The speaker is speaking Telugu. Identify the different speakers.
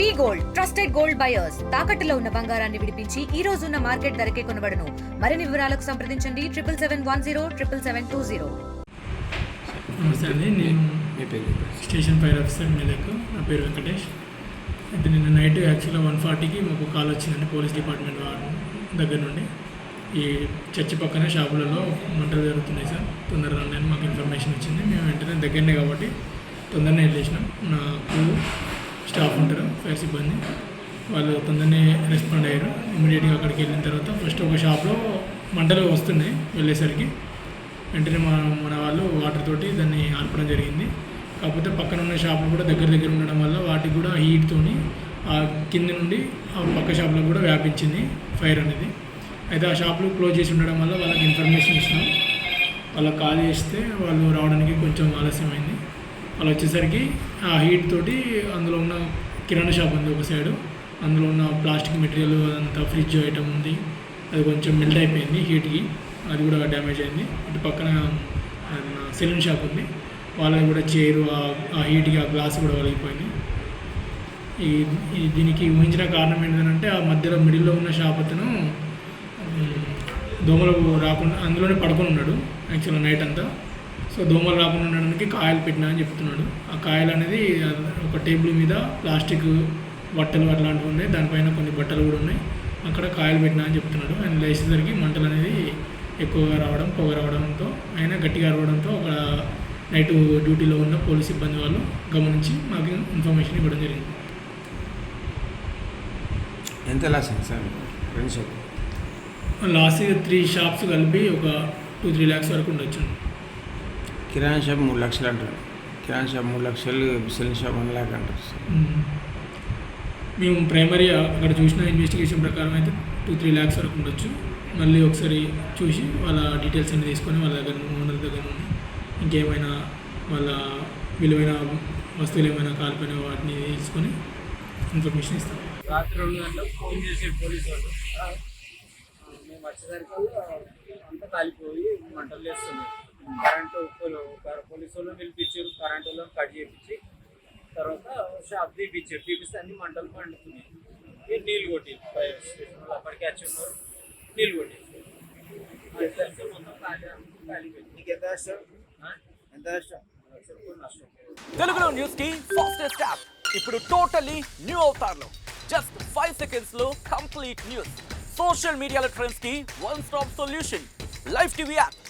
Speaker 1: V gold trusted gold buyers తాకట్టులో ఉన్న బంగారాన్ని విడిపించి ఈ రోజు ఉన్న మార్కెట్ ధరకే కొనబడను. మరిన్ని వివరాలకు సంప్రదించండి. Triple seven one zero triple seven two zero.
Speaker 2: నమస్తే అండి. నేను స్టేషన్ ఫైర్ ఆఫీసర్ మెదక్ నా పేరు వెంకటేష్. అయితే నిన్న నైట్ యాక్చువల్గా వన్ ఫార్టీకి మాకు కాల్ వచ్చిందండి. పోలీస్ డిపార్ట్మెంట్ దగ్గర నుండి. ఈ చర్చి పక్కన షాపులలో మంటలు జరుగుతున్నాయి సార్. తొందరగా రండి అని మాకు ఇన్ఫర్మేషన్ వచ్చింది. మేము వెంటనే దగ్గరనే కాబట్టి తొందరనే వెళ్ళేసినాం. నాకు స్టాఫ్ ఉంటారు ఫైర్ సిబ్బంది. వాళ్ళు తొందరనే రెస్పాండ్ అయ్యారు. ఇమీడియట్గా అక్కడికి వెళ్ళిన తర్వాత ఫస్ట్ ఒక షాప్లో మంటలు వస్తున్నాయి వెళ్ళేసరికి. వెంటనే మన మన వాళ్ళు వాటర్ తోటి దాన్ని ఆర్పడం జరిగింది. కాకపోతే పక్కన ఉన్న షాపులు కూడా దగ్గర దగ్గర ఉండడం వల్ల వాటికి కూడా హీట్తోని ఆ కింద నుండి ఆ పక్క షాపులో కూడా వ్యాపించింది ఫైర్ అనేది. అయితే ఆ షాపులు క్లోజ్ చేసి ఉండడం వల్ల వాళ్ళకి ఇన్ఫర్మేషన్ ఇచ్చినాం వాళ్ళకి కాల్ చేస్తే వాళ్ళు రావడానికి కొంచెం ఆలస్యమైంది. వాళ్ళు వచ్చేసరికి ఆ హీట్ తోటి అందులో ఉన్న కిరాణా షాప్ ఉంది ఒక సైడు అందులో ఉన్న ప్లాస్టిక్ మెటీరియల్ అంతా ఫ్రిడ్జ్ ఐటమ్ ఉంది. అది కొంచెం మెల్ట్ అయిపోయింది హీట్కి అది కూడా డ్యామేజ్ అయింది. ఇటు పక్కన సెలూన్ షాప్ ఉంది. వాళ్ళకి కూడా చైరు ఆ హీట్కి ఆ గ్లాస్ కూడా వలిగిపోయింది. ఈ ఈ దీనికి ఊహించిన కారణం ఏంటంటే ఆ మధ్యలో మిడిల్లో ఉన్న షాప్ అతను దోమలు రాకుండా అందులోనే పడుకొని ఉన్నాడు యాక్చువల్గా నైట్ అంతా. సో దోమలు రాకుండా ఉండడానికి కాయలు పెట్టినా అని చెప్తున్నాడు. ఆ కాయలు అనేది ఒక టేబుల్ మీద ప్లాస్టిక్ బట్టలు అట్లాంటివి ఉన్నాయి. దానిపైన కొన్ని బట్టలు కూడా ఉన్నాయి. అక్కడ కాయలు పెట్టినా అని చెప్తున్నాడు. ఆయన లేచేసరికి మంటలు అనేది ఎక్కువగా రావడం పొగ రావడంతో ఆయన గట్టిగా అరవడంతో ఒక నైట్ డ్యూటీలో ఉన్న పోలీస్ సిబ్బంది వాళ్ళు గమనించి మాకు ఇన్ఫర్మేషన్ ఇవ్వడం జరిగింది.
Speaker 3: ఎంత లాస్ సార్? రెండు షాప్
Speaker 2: లాస్ట్ త్రీ షాప్స్ కలిపి ఒక టూ త్రీ ల్యాక్స్ వరకు ఉండొచ్చు.
Speaker 3: కిరాణా షాప్ మూడు లక్షలు అంటారు. కిరాణా షాప్ మూడు లక్షలు సెల్ షాప్ వన్ ల్యాక్ అంటారు సార్.
Speaker 2: మేము. ప్రైమరీ అక్కడ చూసిన ఇన్వెస్టిగేషన్ ప్రకారం అయితే టూ త్రీ ల్యాక్స్ వరకు ఉండొచ్చు. మళ్ళీ ఒకసారి చూసి వాళ్ళ డీటెయిల్స్ అన్ని తీసుకొని వాళ్ళ దగ్గర ఓనర్ దగ్గర నుండి ఇంకేమైనా వాళ్ళ విలువైన వస్తువులు ఏమైనా కాలిపోయిన వాటిని తీసుకొని ఇన్ఫర్మేషన్ ఇస్తాం.
Speaker 4: రాత్రి రెండు గంటలకు ఫోన్ చేసి పోలీసు వాళ్ళు మేము వచ్చేసరికి అంతా కాలిపోయి మంటలు చేస్తున్నాయి కరెంటు పోలు- కర- పోలీసు వాళ్ళు పిలిపించారు కరెంటు వాళ్ళని కట్ చేయించి తర్వాత షాప్ తీపిచ్చారు. తీపిస్తే అన్ని మంటలు పండుతున్నాయి. నీళ్ళు కొట్టి ఫైర్ స్టేషన్ అప్పటికే వచ్చి ఉన్నారు. నీళ్ళు కొట్టి
Speaker 5: తెలుగులో న్యూస్కి ఫాస్టెస్ట్ యాప్. ఇప్పుడు టోటలీ న్యూ అవతార్లో జస్ట్ ఫైవ్ సెకండ్స్లో కంప్లీట్ న్యూస్. సోషల్ మీడియాల ట్రెండ్స్కి one stop solution. Live TV app.